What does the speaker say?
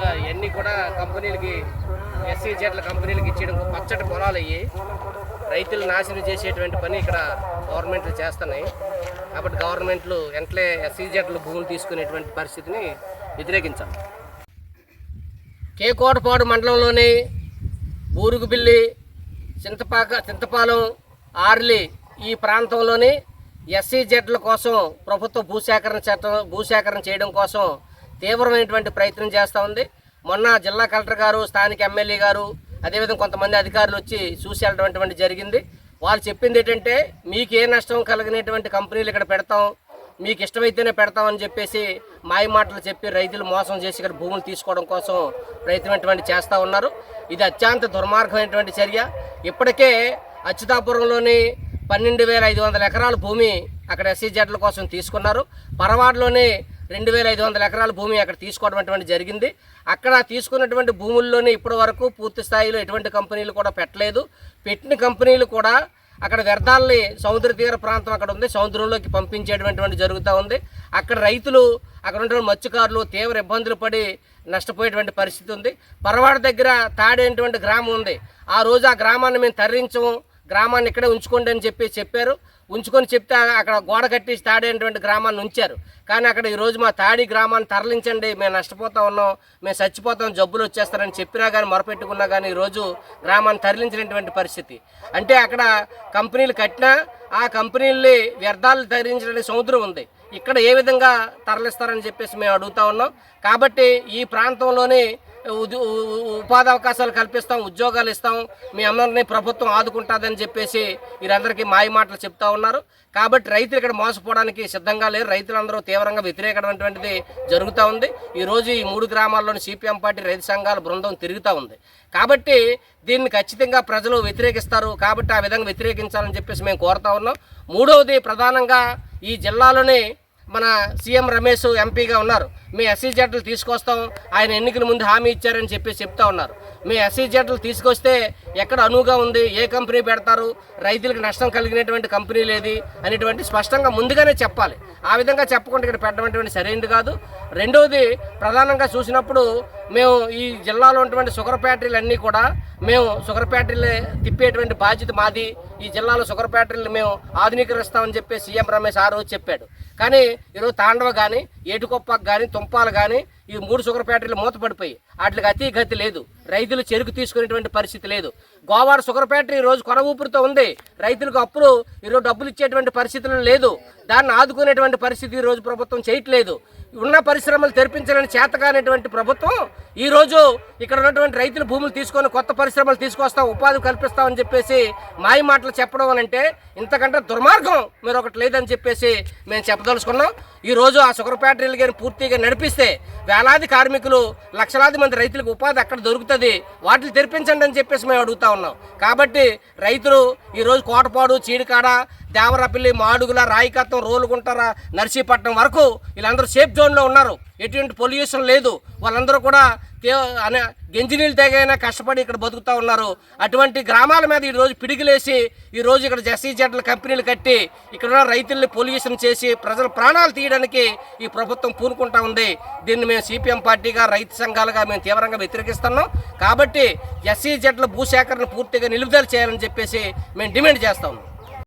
ఇక ఇవన్నీ కూడా కంపెనీలకి ఎస్సీ జెడ్ల కంపెనీలకి ఇచ్చేయడం పచ్చటి పొలాలు అయ్యి రైతులు నాశనం చేసేటువంటి పని ఇక్కడ గవర్నమెంట్లు చేస్తున్నాయి. కాబట్టి గవర్నమెంట్లు వెంటనే ఎస్సీ జెడ్లు భూములు తీసుకునేటువంటి పరిస్థితిని వ్యతిరేకించాలి. కేకోటపాడు మండలంలోని బూరుగుబిల్లి చింతపాక చింతపాలెం ఆర్లి ఈ ప్రాంతంలోని ఎస్సీ జెడ్ల కోసం ప్రభుత్వ భూసేకరణ చట్టం భూసేకరణ చేయడం కోసం తీవ్రమైనటువంటి ప్రయత్నం చేస్తూ ఉంది. మొన్న జిల్లా కలెక్టర్ గారు స్థానిక ఎమ్మెల్యే గారు అదేవిధంగా కొంతమంది అధికారులు వచ్చి చూసి వెళ్ళడం జరిగింది. వాళ్ళు చెప్పింది ఏంటంటే మీకు ఏ నష్టం కలిగినటువంటి కంపెనీలు ఇక్కడ పెడతాం మీకు ఇష్టమైతేనే పెడతామని చెప్పేసి మాయ మాటలు చెప్పి రైతులు మోసం చేసి ఇక్కడ భూములు తీసుకోవడం కోసం ప్రయత్నమైనటువంటి చేస్తూ ఉన్నారు. ఇది అత్యంత దుర్మార్గమైనటువంటి చర్య. ఇప్పటికే అచ్యుతాపురంలోని పన్నెండు వేల ఐదు వందల ఎకరాల భూమి అక్కడ ఎస్సీ జెడ్ల కోసం తీసుకున్నారు. పరవాడలోని రెండు వేల ఐదు వందల ఎకరాల భూమి అక్కడ తీసుకోవడం అటువంటి జరిగింది. అక్కడ తీసుకున్నటువంటి భూముల్లోనే ఇప్పటి వరకు పూర్తి స్థాయిలో ఎటువంటి కంపెనీలు కూడా పెట్టలేదు. పెట్టిన కంపెనీలు కూడా అక్కడ వ్యర్థాలని సముద్ర తీర ప్రాంతం అక్కడ ఉంది. సముద్రంలోకి పంపించేటువంటి జరుగుతూ ఉంది. అక్కడ రైతులు అక్కడ ఉన్న మత్స్యకారులు తీవ్ర ఇబ్బందులు పడి నష్టపోయేటువంటి పరిస్థితి ఉంది. పరవాడ దగ్గర తాడేటువంటి గ్రామం ఉంది. ఆ రోజు ఆ గ్రామాన్ని మేము తరలించము. గ్రామాన్ని ఇక్కడే ఉంచుకోండి అని చెప్పి చెప్పారు. ఉంచుకొని చెప్తే అక్కడ గోడ కట్టేసి తాడేటువంటి గ్రామాన్ని ఉంచారు. కానీ అక్కడ ఈరోజు మా తాడి గ్రామాన్ని తరలించండి మేము నష్టపోతా ఉన్నాం మేము చచ్చిపోతాం జబ్బులు వచ్చేస్తారని చెప్పినా కానీ మొరపెట్టుకున్నా కానీ ఈరోజు గ్రామాన్ని తరలించినటువంటి పరిస్థితి. అంటే అక్కడ కంపెనీలు కట్టినా ఆ కంపెనీల్ని వ్యర్థాలు తరలించడానికి సముద్రం ఉంది. ఇక్కడ ఏ విధంగా తరలిస్తారని చెప్పేసి మేము అడుగుతా ఉన్నాం. కాబట్టి ఈ ప్రాంతంలోని ఉపాధి అవకాశాలు కల్పిస్తాం ఉద్యోగాలు ఇస్తాం మీ అందరినీ ప్రభుత్వం ఆదుకుంటుందని చెప్పేసి వీరందరికీ మాయ మాటలు చెప్తా ఉన్నారు. కాబట్టి రైతులు ఇక్కడ మోసపోవడానికి సిద్ధంగా లేరు. రైతులందరూ తీవ్రంగా వ్యతిరేకమైనటువంటిది జరుగుతూ ఉంది. ఈరోజు ఈ మూడు గ్రామాల్లోని సిపిఎం పార్టీ రైతు సంఘాల బృందం తిరుగుతూ ఉంది. కాబట్టి దీన్ని ఖచ్చితంగా ప్రజలు వ్యతిరేకిస్తారు. కాబట్టి ఆ విధంగా వ్యతిరేకించాలని చెప్పేసి మేము కోరుతా ఉన్నాం. మూడవది ప్రధానంగా ఈ జిల్లాలోని మన సీఎం రమేష్ ఎంపీగా ఉన్నారు. మీ ఎస్సీ జట్లు తీసుకొస్తాం ఆయన ఎన్నికల ముందు హామీ ఇచ్చారని చెప్పి చెప్తా ఉన్నారు. మీ ఎస్సీ జట్లు తీసుకొస్తే ఎక్కడ అనువుగా ఉంది ఏ కంపెనీ పెడతారు రైతులకు నష్టం కలిగినటువంటి కంపెనీ లేది అనేటువంటి స్పష్టంగా ముందుగానే చెప్పాలి. ఆ విధంగా చెప్పకుండా ఇక్కడ పెట్టడం సరైనది కాదు. రెండవది ప్రధానంగా చూసినప్పుడు మేము ఈ జిల్లాలో ఉన్నటువంటి షుగర్ ఫ్యాక్టరీలు అన్నీ కూడా మేము షుగర్ ఫ్యాక్టరీలు తిప్పేటువంటి బాధ్యత మాది. ఈ జిల్లాలో షుగర్ ఫ్యాక్టరీలు మేము ఆధునీకరిస్తామని చెప్పి సీఎం రమేష్ ఆ రోజు చెప్పాడు. కానీ ఈరోజు తాండవ కానీ ఏటుకొప్పకు కానీ తుంపాలు కానీ ఈ మూడు షుగర్ ఫ్యాక్టరీలు మూతపడిపోయి. వాటికి అతి గతి లేదు. రైతులు చెరుకు తీసుకునేటువంటి పరిస్థితి లేదు. గోవాడ షుగర్ ఫ్యాక్టరీ ఈరోజు రోజు కొన ఊపిరితో ఉంది. రైతులకు అప్పులు ఈరోజు డబ్బులు ఇచ్చేటువంటి పరిస్థితులు లేదు. దాన్ని ఆదుకునేటువంటి పరిస్థితి ఈరోజు రోజు ప్రభుత్వం చేయట్లేదు. ఉన్న పరిశ్రమలు తెరిపించాలని చేతకానటువంటి ప్రభుత్వం ఈరోజు ఇక్కడ ఉన్నటువంటి రైతుల భూములు తీసుకొని కొత్త పరిశ్రమలు తీసుకొస్తాం ఉపాధి కల్పిస్తామని చెప్పేసి మాయ మాటలు చెప్పడం అని అంటే ఇంతకంటే దుర్మార్గం మీరు ఒకటి లేదని చెప్పేసి మేము చెప్పదలుచుకున్నాం. ఈరోజు ఆ షుగర్ ఫ్యాక్టరీలు కానీ పూర్తిగా నడిపిస్తే వేలాది కార్మికులు లక్షలాది మంది రైతులకు ఉపాధి అక్కడ దొరుకుతుంది? వాటిని తెరిపించండి అని చెప్పేసి మేము అడుగుతా ఉన్నాం. కాబట్టి రైతులు ఈరోజు కోటపాడు చీడికాడ దేవరపల్లి మాడుగుల రాయికత్వం రోలుగుంటార నర్సీపట్నం వరకు వీళ్ళందరూ సేఫ్ జోన్లో ఉన్నారు. ఎటువంటి పొల్యూషన్ లేదు. వాళ్ళందరూ కూడా అనే గెంజినీళ్ళు తెగైనా కష్టపడి ఇక్కడ బతుకుతూ ఉన్నారు. అటువంటి గ్రామాల మీద ఈ రోజు పిడిగిలేసి ఈ రోజు ఇక్కడ జెస్సీ జెడ్ల కంపెనీలు కట్టి ఇక్కడ రైతుల్ని పొల్యూషన్ చేసి ప్రజల ప్రాణాలు తీయడానికి ఈ ప్రభుత్వం పూనుకుంటా ఉంది. దీన్ని మేము సిపిఎం పార్టీగా రైతు సంఘాలుగా మేము తీవ్రంగా వ్యతిరేకిస్తున్నాం. కాబట్టి ఎస్సీ జెడ్ల భూసేకరణ పూర్తిగా నిలుపుదల చేయాలని చెప్పేసి మేము డిమాండ్ చేస్తా ఉన్నాం.